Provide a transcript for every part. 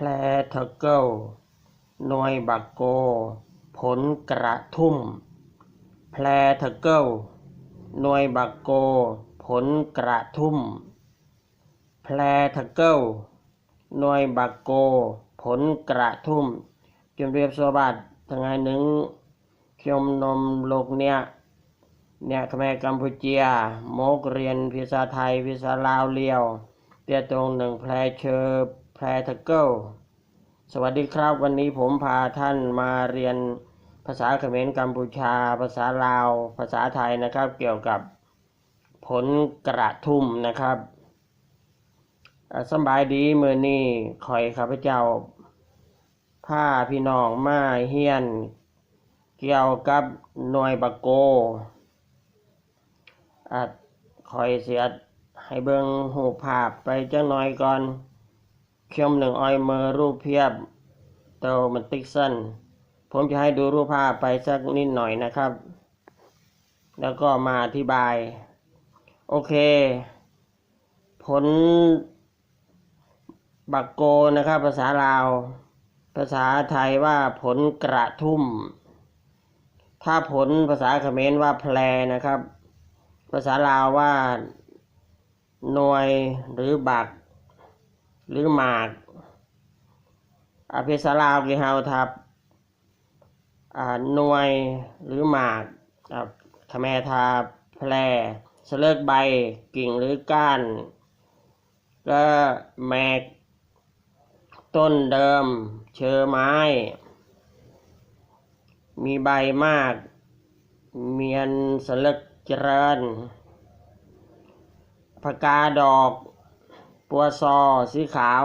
แพลทเกิลน่วยบักโก ผลกระทุ่ม แพลทเกิลน่วยบักโก ผลกระทุ่ม แพลทเกิลน่วยบักโก ผลกระทุ่มจำเรียบสวัสดิ์ทั้งไงหนึ่งขยมนมโลกเนี่ยเนี่ยขแมกัมพูเจียโมกเรียนภาษาไทยภาษาลาวเลียวเตียตรงหนึ่งแพรเชอร์ แพรทเกิลสวัสดีครับ วันนี้ผมพาท่านมาเรียนภาษาเขมรกัมพูชา ภาษาลาว ภาษาไทยนะครับ เกี่ยวกับผลกระทุ่มนะครับสบายดีเมื่อนี้คอยข้าพเจ้าผ้าพี่น้องมาเฮียน เกี่ยวกับหน่วยบักโกอคอยเสียให้เบิงหูภาพไปจังหน่อยก่อน เขียมหนึ่งออยเมอรูปเพียบโตมันติกสั้นผมจะให้ดูรูปภาพไปสักนิดหน่อยนะครับ แล้วก็มาอธิบาย โอเค ผลบักโกนะครับ ภาษาลาว ภาษาไทยว่าผลกระทุ่ม ถ้าผลภาษาเขมรว่าแพลนะครับ ภาษาลาวว่าหน่วยหรือบัก หรือหมากอาภาษาลาวคือเฮาทับอ่าหน่วยหรือหมากอ่าขแมทาแพรสเลิกใบกิ่งหรือก้าน ก็แมก ต้นเดิม เชอไม้ มีใบมาก เมียนสลึกเจริญผกาดอก ปัวซอ สีขาว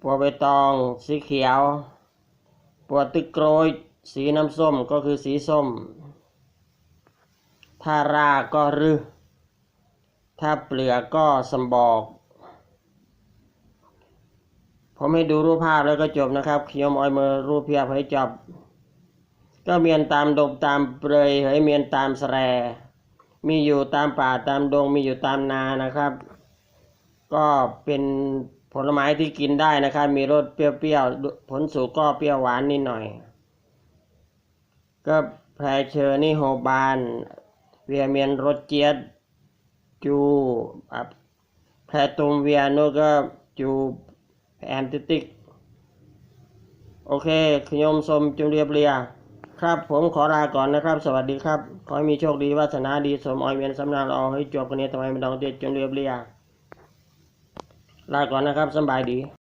ปัวใบตอง สีเขียว ปัวตึกโกรย สีน้ำส้มก็คือสีส้ม ถ้าราก็รือถ้าเปลือกก็สมบอก ผมให้ดูรูปภาพแล้วก็จบนะครับเขียมออยมือรูปเพียบให้จบ ก็เมียนตามดงตามเปรยให้เมียนตามแสแรมีอยู่ตามป่าตามดงมีอยู่ตามนานะครับ ก็เป็นผลไม้ที่กินได้นะครับ มีรสเปรี้ยวๆผลสุกก็เปรี้ยวหวานนิดหน่อย ก็แพรเชอร์นี่โฮบาน เวียเมียนรสเจียดจูแพรตุมเวียโนก็จูแอนติติก โอเคขยมสมจุเรียบเรีย ครับผมขอลาก่อนนะครับ สวัสดีครับ ขอให้มีโชคดีวาสนาดีสมออยเวียนสำนานลออให้จบกันนี้ทำไมไม่ต้องเด็ดจนเรียบเรีย ลาก่อนนะครับสบายดี